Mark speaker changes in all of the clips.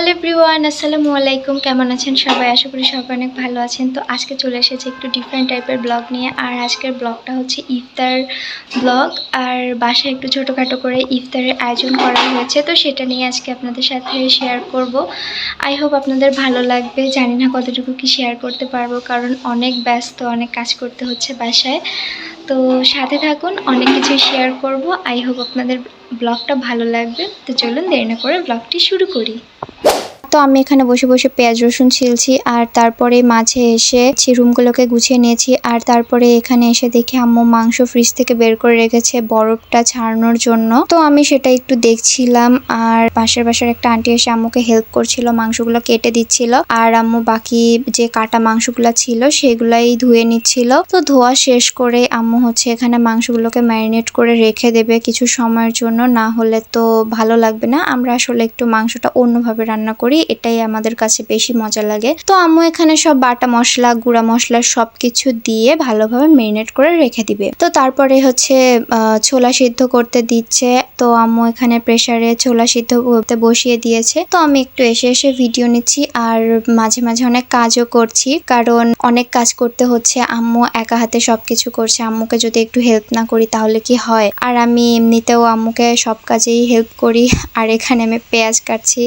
Speaker 1: Hello everyone, আসসালামু আলাইকুম। কেমন আছেন সবাই? আশা করি সবাই অনেক ভালো আছেন। তো আজকে চলে এসেছে একটু ডিফারেন্ট টাইপের ব্লগ নিয়ে। আর আজকের ব্লগটা হচ্ছে ইফতার ব্লগ আর বাসায় একটু ছোটোখাটো করে ইফতারের আয়োজন করা হয়েছে। তো সেটা নিয়ে আজকে আপনাদের সাথে শেয়ার করব। আই হোপ আপনাদের ভালো লাগবে। জানি না কতটুকু কি শেয়ার করতে পারব, কারণ অনেক ব্যস্ত, অনেক কাজ করতে হচ্ছে বাসায়। তো সাথে থাকুন, অনেক কিছু শেয়ার করব। আই হোপ আপনাদের ব্লগটা ভালো লাগবে। তো চলুন দেরি না করে ব্লগটি শুরু করি। তো আমি এখানে বসে বসে পেঁয়াজ, রসুন ছিলছি আর তারপরে মাঝে এসে রুমগুলোকে গুছিয়ে নিয়েছি আর তারপরে এখানে এসে দেখি আম্মু মাংস ফ্রিজ থেকে বের করে রেখেছে বরফটা ছাড়ানোর জন্য। তো আমি সেটা একটু দেখছিলাম আর পাশের পাশের একটা আন্টি এসে আম্মুকে হেল্প করছিল, মাংসগুলো কেটে দিচ্ছিল আর আম্মু বাকি যে কাটা মাংসগুলো ছিল সেগুলাই ধুয়ে নিচ্ছিল। তো ধোয়া শেষ করে আম্মু হচ্ছে এখানে মাংসগুলোকে ম্যারিনেট করে রেখে দেবে কিছু সময়ের জন্য, না হলে তো ভালো লাগবে না। আমরা আসলে একটু মাংসটা অন্যভাবে রান্না করি। এটাই আমাদের কাছে বেশি মজা লাগে। তো আম্মু এখানে সব বাটা মশলা, গুঁড়া মশলা সব কিছু দিয়ে ভালোভাবে মেরিনেট করে রেখে দিবে। তো তারপরে হচ্ছে ছোলা সিদ্ধ করতে দিচ্ছে। তো আম্মু এখানে প্রেসারে ছোলা সিদ্ধ করতে বসিয়ে দিয়েছে। তো আমি একটু এসে এসে ভিডিও নিচ্ছি আর মাঝে মাঝে অনেক কাজও করছি। কারণ অনেক কাজ করতে হচ্ছে, আম্মু একা হাতে সবকিছু করছে। আম্মুকে যদি একটু হেল্প না করি তাহলে কি হয়? আর আমি এমনিতেও আম্মুকে সব কাজেই হেল্প করি। আর এখানে আমি পেঁয়াজ কাটছি।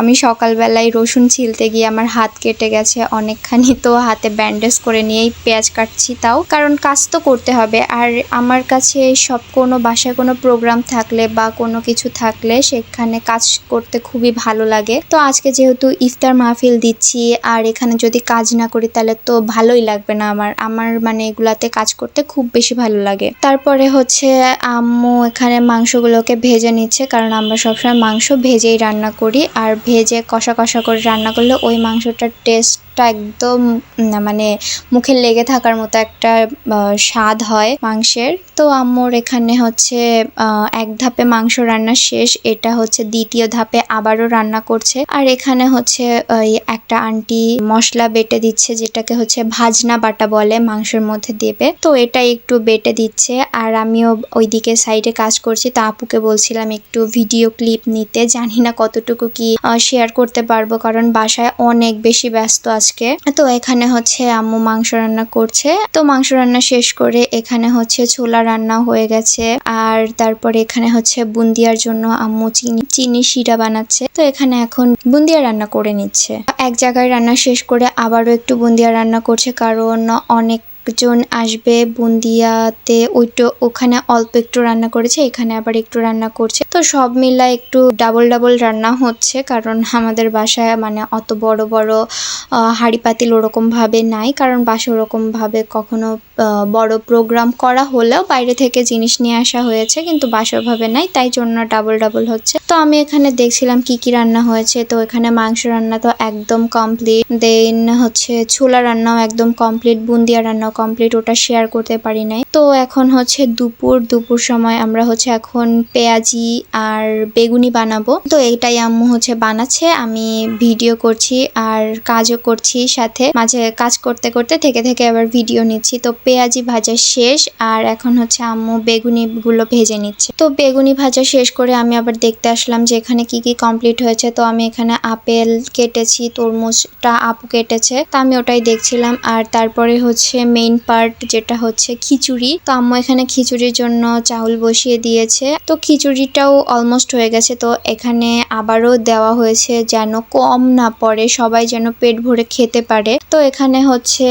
Speaker 1: আমি সকালবেলায় রসুন ছিলতে গিয়ে আমার হাত কেটে গেছে অনেকখানি। তো হাতে ব্যান্ডেজ করে নিয়েই পেঁয়াজ কাটছি তাও। কারণ কাজ তো করতে হবে। আর আমার কাছে সব কোনো বাসায় কোনো প্রোগ্রাম থাকলে বা কোনো কিছু থাকলে সেখানে কাজ করতে খুবই ভালো লাগে। তো আজকে যেহেতু ইফতার মাহফিল দিচ্ছি, আর এখানে যদি কাজ না করি তাহলে তো ভালোই লাগবে না আমার। আমার মানে এগুলাতে কাজ করতে খুব বেশি ভালো লাগে। তারপরে হচ্ছে আম্মু এখানে মাংসগুলোকে ভেজে নিচ্ছে, কারণ আমরা সবসময় মাংস ভেজেই রান্না করি। আর ভেজে কষা কষা কষা করে রান্না করলে ওই মাংসটার টেস্টটা একদম মানে মুখে লেগে থাকার মতো একটা স্বাদ হয় মাংসের। তো আম্মুর এখানে হচ্ছে এক ধাপে মাংস রান্না শেষ, এটা হচ্ছে দ্বিতীয় ধাপে আবারও রান্না করছে। আর এখানে হচ্ছে, ওই একটা আন্টি মশলা বেটে দিচ্ছে, যেটাকে হচ্ছে ভাজনা বাটা বলে মাংসের মধ্যে দেবে। তো এটা একটু বেটে দিচ্ছে, আর আমিও ওইদিকে সাইডে কাজ করছি। তা আপুকে বলছিলাম একটু ভিডিও ক্লিপ নিতে। জানি না কতটুকু কি শেয়ার করতে পারব, কারণ বাসায় অনেক বেশি ব্যস্ত আজকে। তো এখানে হচ্ছে আম্মু মাংস রান্না করছে। তো মাংস রান্না শেষ করে এখানে হচ্ছে ছোলা রান্না হয়ে গেছে। আর তারপরে এখানে হচ্ছে বুন্দিয়ার জন্য আম্মু চিনি চিনি শিরা বানাচ্ছে। তো এখানে এখন বুন্দিয়া রান্না করে নিচ্ছে। এক জায়গায় রান্না শেষ করে আবারও একটু বুন্দিয়া রান্না করছে কারণ অনেক জন আসবে বুন্দিয়াতে, ওইটো ওখানে অল্প একটু রান্না করেছে, এখানে আবার একটু রান্না করছে। তো সব মিলা একটু ডাবল ডাবল রান্না হচ্ছে, কারণ আমাদের বাসায় মানে অত বড় বড় হাঁড়ি পাতিল ওরকম ভাবে নাই, কারণ বাসা ওরকম ভাবে কখনো বড় প্রোগ্রাম করা হলেও বাইরে থেকে জিনিস নিয়ে আসা হয়েছে, কিন্তু বাসায় ভাবে নাই, তাই জন্য ডাবল ডাবল হচ্ছে। তো আমি এখানে দেখছিলাম কি কি রান্না হয়েছে, তো এখানে মাংস রান্না তো একদম কমপ্লিট দেন হচ্ছে ছোলা রান্নাও একদম কমপ্লিট বুন্দিয়া রান্নাও কমপ্লিট ওটা শেয়ার করতে পারি নাই। তো এখন হচ্ছে দুপুর দুপুর সময় আমরা হচ্ছে এখন পেঁয়াজি আর বেগুনি বানাবো। তো এটাই আম্মু হচ্ছে বানাচ্ছে, আমি ভিডিও করছি আর কাজও করছি সাথে। মাঝে কাজ করতে করতে থেকে থেকে আবার ভিডিও নিচ্ছি। তো পেঁয়াজি ভাজা শেষ আর এখন হচ্ছে আম্মু বেগুনি গুলো ভেজে নিচ্ছে। তো বেগুনি ভাজা শেষ করে আমি আবার দেখতে আসলাম যে এখানে কি কি কমপ্লিট হয়েছে। তো আমি এখানে আপেল কেটেছি, তরমুজটা আপু কেটেছে। তো আমি ওটাই দেখছিলাম আর তারপরে হচ্ছে মেইন পার্ট যেটা হচ্ছে খিচুড়ি। তো আম্মু এখানে খিচুড়ির জন্য চাউল বসিয়ে দিয়েছে। তো খিচুড়িটাও অলমোস্ট হয়ে গেছে। তো এখানে আবারও দেওয়া হয়েছে যেন কম না পড়ে, সবাই যেন পেট ভরে খেতে পারে। তো এখানে হচ্ছে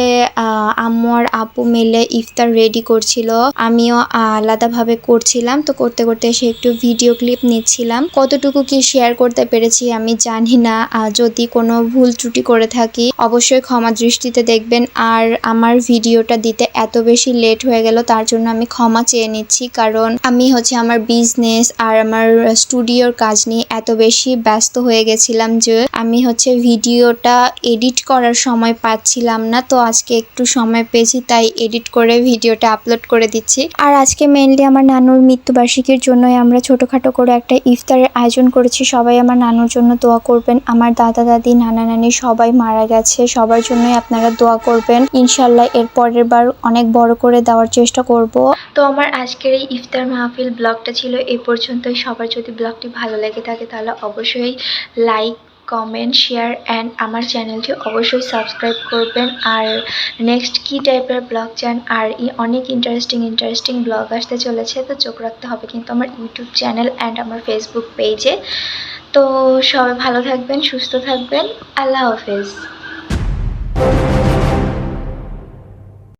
Speaker 1: আম্মু আর আপু মিলে ইফতার রেডি করছিল। আমিও আলাদাভাবে করছিলাম। তো করতে করতে সে একটু ভিডিও ক্লিপ নিচ্ছিলাম। কতটুকু কি শেয়ার করতে পেরেছি আমি জানি না। যদি কোনো ভুল ত্রুটি করে থাকি, অবশ্যই ক্ষমা দৃষ্টিতে দেখবেন। আর আমার ভিডিওটা দিতে এত বেশি লেট হয়ে গেল, তার জন্য আমি ক্ষমা চেয়ে নিচ্ছি। কারণ আমি হচ্ছে আমার বিজনেস আর আমার স্টুডিওর কাজ নিয়ে এত বেশি ব্যস্ত হয়ে গেছিলাম যে আমি হচ্ছে ভিডিওটা এডিট করার সময় পাচ্ছিলাম না। তো আজকে একটু সময় পেয়েছি, তাই এডিট করে ভিডিওটা আপলোড করে দিচ্ছি। আর আজকে মেনলি আমার নানুর মৃত্যুবার্ষিকীর জন্যই আমরা ছোটোখাটো করে একটা ইফতারের আয়োজন করেছি। সবাই আমার নানুর জন্য দোয়া করবেন। আমার দাদা, দাদি, নানা, নানি সবাই মারা গেছে। সবার জন্যই আপনারা দোয়া করবেন। ইনশাল্লাহ এর পরের বার অনেক বড় করে দেওয়ার চেষ্টা করব। তো আমার আজকের এই ইফতার মাহফিল ব্লগটা ছিল এই পর্যন্তই। সবার যদি ব্লগটি ভালো লেগে থাকে তাহলে অবশ্যই লাইক, কমেন্ট, শেয়ার অ্যান্ড আমার চ্যানেলটি অবশ্যই সাবস্ক্রাইব করবেন। আর নেক্সট কী টাইপের ব্লগ চান? আর ই- অনেক ইন্টারেস্টিং ইন্টারেস্টিং ব্লগ আসতে চলেছে, তো চোখ রাখতে হবে কিন্তু আমার ইউটিউব চ্যানেল অ্যান্ড আমার ফেসবুক পেজে তো সবাই ভালো থাকবেন, সুস্থ থাকবেন। আল্লাহ হাফেজ।